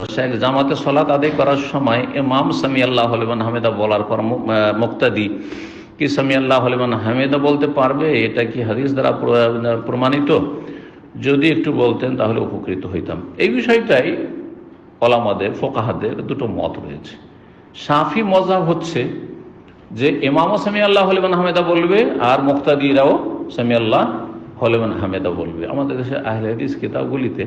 শেখ জামাতে সলাত আদায় করার সময় ইমাম সামি আল্লাহ হলিমান হামেদা বলার পর মুক্তাদি, কি সামি আল্লাহ হলিমান হামেদা বলতে পারবে? এটা কি হাদিস দ্বারা প্রমাণিত? যদি একটু বলতেন তাহলে উপকৃত হইতাম। এই বিষয়টাই ওলামাদের, ফোকাহাদের দুটো মত রয়েছে। সাফি মজাব হচ্ছে যে ইমামও সামি আল্লাহ হলিমান হামেদা বলবে আর মুক্তাদিরাও সামি আল্লাহ হলিমান হামেদা বলবে। আমাদের দেশে আহলে হাদিস কিতাবগুলিতে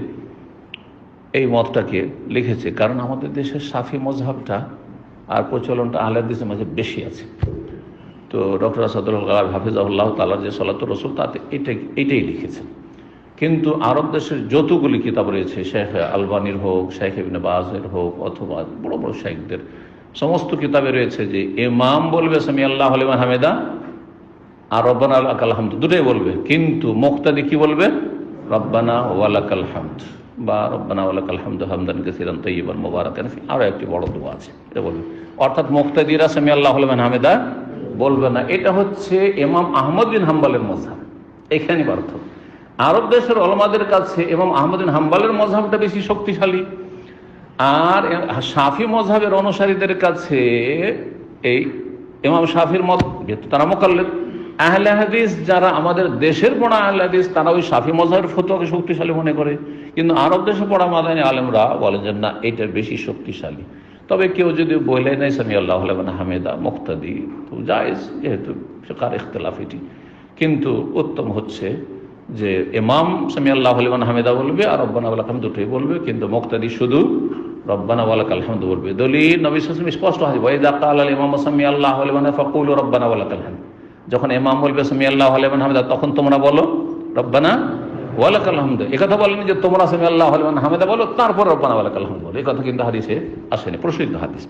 এই মতটাকে লিখেছে, কারণ আমাদের দেশের সাফি মজহাবটা আর প্রচলনটা আহলাদিসের মাঝে বেশি আছে। তো ডক্টর আসাদুল কালাম হাফিজাহুল্লাহ তালার যে সলাত রসুল, তাতে এটা এইটাই লিখেছেন। কিন্তু আরব দেশের যতগুলি কিতাব রয়েছে, শেখ আলবানির হোক, শেখ ইবনে বাজের হোক, অথবা বড় বড় শেখদের সমস্ত কিতাবে রয়েছে যে এমাম বলবে সামি আল্লাহ আলিমান হামেদা, আর রব্বানা আলাকাল হামদ, দুটোই বলবে। কিন্তু মুক্তাদি কি বলবে? রব্বানা ওয়ালাকাল হামদ। বা রব্বানা ওয়ালাকাল হামদ হামদান কাসিরান তৈবান মোবারকান ফি। আরও একটি বড় দোয়া আছে, এটা বলবে। অর্থাৎ মুক্তাদিরা সামি আল্লাহ আলমান হামেদা বলবে না, এটা হচ্ছে ইমাম আহমদ বিন হাম্বালের মজাব এখানে পার্থক্য। আরব দেশের অলমাদের কাছে ইমাম আহমদ বিন হাম্বালের মজাবটা বেশি শক্তিশালী। আর সাফি মজাবের অনুসারীদের কাছে এই এমাম শাফির মত, যেহেতু তারা মোকাল্লেদ আহলে হাদিস যারা আমাদের দেশের পড়া আহলে হাদিস, তারা ওই সাফি মজাহের ফতোয়াকে শক্তিশালী মনে করে। কিন্তু আরব দেশে পড়া মাদানী আলেমরা বলেন যে, না, এটা বেশি শক্তিশালী। তবে কেউ যদি বলে নেই সামি আল্লাহ আলমান হামেদা, মুক্তাদি, তো জায়েজ, যেহেতু কার ইখতলাফ এটি। কিন্তু উত্তম হচ্ছে যে, ইমাম সামি আল্লাহ আলমান হামেদা বলবে, আর রব্বানা আল্লাহ দুটোই বলবে, কিন্তু মুক্তাদি শুধু রব্বানা ওয়ালাক আলহামদু বলবে। দলিল নবী স্পষ্ট হয় ওয়াইদা কাল আল ইমাম সামি আল্লাহ আলমান ফকুল রব্বানা ওয়ালাক আলহামদ। যখন এমাম বলবে সামি আল্লাহ আলমান হামেদা তখন তোমরা বলো, রব্বানা ওয়ালাক আলহামদ একথা বলেনি যে তোমরা সামি আল্লাহ আলমান হামেদা বলো, তারপর রব্বানা ওয়ালাক আলহামদ বলো। এই কথা কিন্তু হাদিসে আসেনি, প্রসিদ্ধ হাদিস।